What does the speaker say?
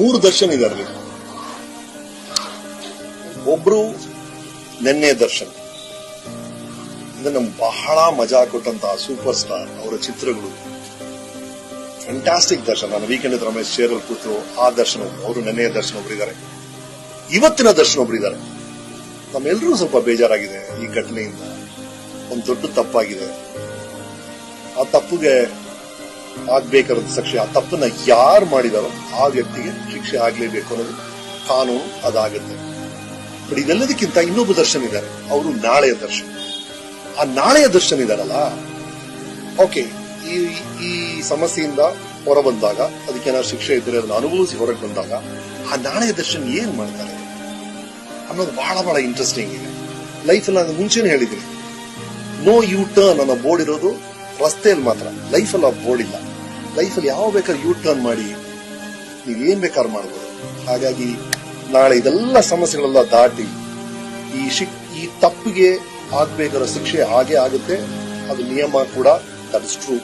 ಮೂರು ದರ್ಶನ್ ಇದಾರೆ ಒಬ್ರು ನೆನ್ನೆ ದರ್ಶನ್. ಇದು ನಮ್ಗೆ ಬಹಳ ಮಜಾ ಕೊಟ್ಟಂತಹ ಸೂಪರ್ ಸ್ಟಾರ್ ಅವರ ಚಿತ್ರಗಳು. ಫ್ಯಾಂಟಾಸ್ಟಿಕ್ ದರ್ಶನ್. ನಾನು ವೀಕೆಂಡ್ ರಮೇಶ್ ಚೇರಲ್ಲಿ ಕೂತು ಆ ದರ್ಶನ ಅವರು ನೆನ್ನೆಯ ದರ್ಶನ ಒಬ್ಬರಿದ್ದಾರೆ ಇವತ್ತಿನ ದರ್ಶನ ಒಬ್ಬರಿದ್ದಾರೆ ನಮ್ಮೆಲ್ಲರೂ ಸ್ವಲ್ಪ ಬೇಜಾರಾಗಿದೆ ಈ ಘಟನೆಯಿಂದ. ಒಂದು ದೊಡ್ಡ ತಪ್ಪಾಗಿದೆ. ಆ ತಪ್ಪಿಗೆ ಆಗ್ಬೇಕಾದ ಶಿಕ್ಷೆ ಆ ತಪ್ಪನ್ನ ಯಾರು ಮಾಡಿದಾರೋ ಆ ವ್ಯಕ್ತಿಗೆ ಶಿಕ್ಷೆ ಆಗ್ಲೇಬೇಕು ಅನ್ನೋದು ಕಾನೂನು ಅದಾಗುತ್ತೆ. ಬಟ್ ಇದೆಲ್ಲದಕ್ಕಿಂತ ಇನ್ನೊಬ್ಬ ದರ್ಶನ ಇದ್ದಾರೆ. ಅವರು ನಾಳೆಯ ದರ್ಶನ. ಆ ನಾಳೆಯ ದರ್ಶನ ಇದಾರಲ್ಲ ಓಕೆ ಈ ಈ ಸಮಸ್ಯೆಯಿಂದ ಹೊರ ಬಂದಾಗ ಅದಕ್ಕೆ ಏನಾದ್ರು ಶಿಕ್ಷೆ ಇದ್ದರೆ ಅದನ್ನ ಅನುಭವಿಸಿ ಹೊರಗೆ ಬಂದಾಗ, ಆ ನಾಳೆಯ ದರ್ಶನ ಏನ್ ಮಾಡ್ತಾರೆ? ಅನ್ನೋದು ಬಹಳ ಬಹಳ ಇಂಟ್ರೆಸ್ಟಿಂಗ್ ಇದೆ. ಲೈಫ್ ನಾನು ಮುಂಚೆನೆ ಹೇಳಿದ್ದೀನಿ. ನೋ ಯು ಟರ್ನ್ ಅನ್ನೋ ಬೋರ್ಡ್ ಇರೋದು ರಸ್ತೆಯಲ್ಲಿ ಮಾತ್ರ. ಲೈಫಲ್ಲಿ ಆ ಬೋರ್ಡ್ ಇಲ್ಲ ಲೈಫಲ್ಲಿ ಯಾವ ಬೇಕಾದ್ರೂ ಯೂ ಟರ್ನ್ ಮಾಡಿ ನೀವೇನ್ ಬೇಕಾದ್ರೂ ಮಾಡ್ಬೋದು. ಹಾಗಾಗಿ ನಾಳೆ ಇದೆಲ್ಲ ಸಮಸ್ಯೆಗಳೆಲ್ಲ ದಾಟಿ ಈ ಶಿಕ್, ಈ ತಪ್ಪಿಗೆ ಆಗ್ಬೇಕಾದ ಶಿಕ್ಷೆ ಹಾಗೆ ಆಗುತ್ತೆ. ಅದು ನಿಯಮ ಕೂಡ ದಟ್ ಇಸ್ ಟ್ರೂ